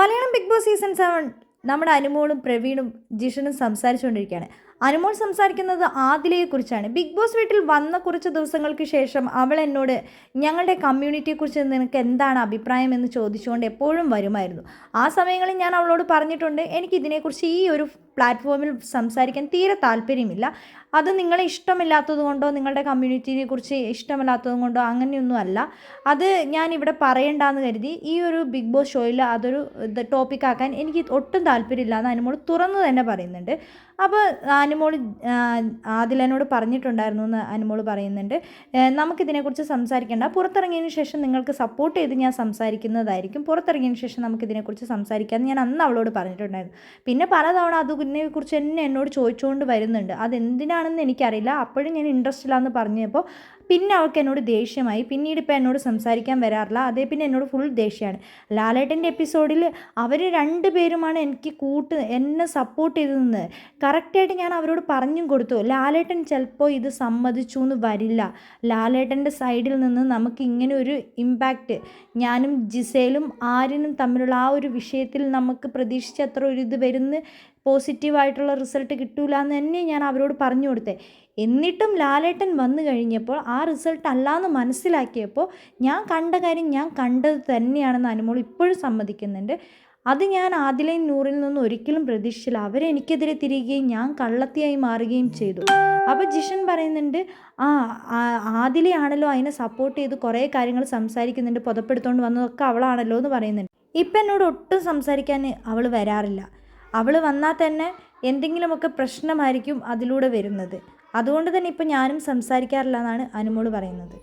Malayalam Big Boss season seven നമ്മുടെ അനുമോളും പ്രവീണും ജിഷനും സംസാരിച്ചുകൊണ്ടിരിക്കുകയാണ്. അനുമോൾ സംസാരിക്കുന്നത് ആദിലയെക്കുറിച്ചാണ്. ബിഗ് ബോസ് വീട്ടിൽ വന്ന കുറച്ച് ദിവസങ്ങൾക്ക് ശേഷം അവൾ എന്നോട് ഞങ്ങളുടെ കമ്മ്യൂണിറ്റിയെക്കുറിച്ച് നിനക്ക് എന്താണ് അഭിപ്രായം? എന്ന് ചോദിച്ചുകൊണ്ട് എപ്പോഴും വരുമായിരുന്നു. ആ സമയങ്ങളിൽ ഞാൻ അവളോട് പറഞ്ഞിട്ടുണ്ട് എനിക്ക് ഇതിനെക്കുറിച്ച് ഈ ഒരു പ്ലാറ്റ്ഫോമിൽ സംസാരിക്കാൻ തീരെ താല്പര്യമില്ല. അത് നിങ്ങളെ ഇഷ്ടമില്ലാത്തത് കൊണ്ടോ നിങ്ങളുടെ കമ്മ്യൂണിറ്റിയെ കുറിച്ച് ഇഷ്ടമില്ലാത്തത് കൊണ്ടോ അങ്ങനെയൊന്നും അല്ല. അത് ഞാൻ ഇവിടെ പറയണ്ടെന്ന് കരുതി ഈ ഒരു ബിഗ് ബോസ് ഷോയിൽ അതൊരു ടോപ്പിക്കാക്കാൻ എനിക്ക് ഒട്ടും താല്പര്യമില്ല എന്ന് അനുമോൾ തുറന്നു തന്നെ പറയുന്നുണ്ട്. അപ്പോൾ അനുമോൾ ആദിലനോട് പറഞ്ഞിട്ടുണ്ടായിരുന്നു എന്ന് അനുമോൾ പറയുന്നുണ്ട്. നമുക്കിതിനെക്കുറിച്ച് സംസാരിക്കേണ്ട. പുറത്തിറങ്ങിയതിന് ശേഷം നിങ്ങൾക്ക് സപ്പോർട്ട് ചെയ്ത് ഞാൻ സംസാരിക്കുന്നതായിരിക്കും. പുറത്തിറങ്ങിയതിന് ശേഷം നമുക്കിതിനെക്കുറിച്ച് സംസാരിക്കാമെന്ന് ഞാൻ അന്ന് അവളോട് പറഞ്ഞിട്ടുണ്ടായിരുന്നു. പിന്നെ പലതവണ അതിനെക്കുറിച്ച് തന്നെ എന്നോട് ചോദിച്ചുകൊണ്ട് വരുന്നുണ്ട്. അതെന്തിനാണെന്ന് എനിക്കറിയില്ല. അപ്പോഴും ഞാൻ ഇൻട്രസ്റ്റ് ഇല്ലാന്ന് പറഞ്ഞപ്പോൾ പിന്നെ അവൾക്ക് എന്നോട് ദേഷ്യമായി. പിന്നീട് ഇപ്പോൾ എന്നോട് സംസാരിക്കാൻ വരാറില്ല. അതേ പിന്നെ എന്നോട് ഫുൾ ദേഷ്യമാണ്. ലാലേട്ടന്റെ എപ്പിസോഡിൽ അവർ രണ്ട് പേരുമാണ് എനിക്ക് കൂട്ട് എന്നെ സപ്പോർട്ട് ചെയ്ത് നിന്നത് കറക്റ്റായിട്ട് ഞാൻ അവരോട് പറഞ്ഞും കൊടുത്തു ലാലേട്ടൻ ചിലപ്പോൾ ഇത് സമ്മതിച്ചു എന്ന് വരില്ല. ലാലേട്ടന്റെ സൈഡിൽ നിന്ന് നമുക്ക് ഇങ്ങനെ ഒരു ഇമ്പാക്റ്റ് ഞാനും ജിസേലും ആര്യനും തമ്മിലുള്ള ആ ഒരു വിഷയത്തിൽ നമുക്ക് പ്രതീക്ഷിച്ച അത്ര ഒരു ഇത് വരുന്ന പോസിറ്റീവായിട്ടുള്ള റിസൾട്ട് കിട്ടൂല എന്ന് തന്നെ ഞാൻ അവരോട് പറഞ്ഞു കൊടുത്തേ. എന്നിട്ടും ലാലേട്ടൻ വന്നു കഴിഞ്ഞപ്പോൾ ആ റിസൾട്ട് അല്ലാന്ന് മനസ്സിലാക്കിയപ്പോൾ ഞാൻ കണ്ട കാര്യം ഞാൻ കണ്ടത് തന്നെയാണെന്ന് അനുമോൾ ഇപ്പോഴും സമ്മതിക്കുന്നുണ്ട്. അത് ഞാൻ ആദിലയും നൂറിൽ നിന്ന് ഒരിക്കലും പ്രതീക്ഷിച്ചില്ല. അവരെനിക്കെതിരെ തിരികുകയും ഞാൻ കള്ളത്തിയായി മാറുകയും ചെയ്തു. അപ്പോൾ ജിഷൻ പറയുന്നുണ്ട് ആ ആദിലയാണല്ലോ അതിനെ സപ്പോർട്ട് ചെയ്ത് കുറേ കാര്യങ്ങൾ സംസാരിക്കുന്നുണ്ട് പുതപ്പെടുത്തോണ്ട് വന്നതൊക്കെ അവളാണല്ലോ എന്ന് പറയുന്നുണ്ട്. ഇപ്പം എന്നോട് ഒട്ടും സംസാരിക്കാൻ അവൾ വരാറില്ല. അവൾ വന്നാൽ തന്നെ എന്തെങ്കിലുമൊക്കെ പ്രശ്നമായിരിക്കും അതിലൂടെ വരുന്നത്. അതുകൊണ്ട് തന്നെ ഇപ്പം ഞാനും സംസാരിക്കാറില്ല എന്നാണ് അനുമോൾ പറയുന്നത്.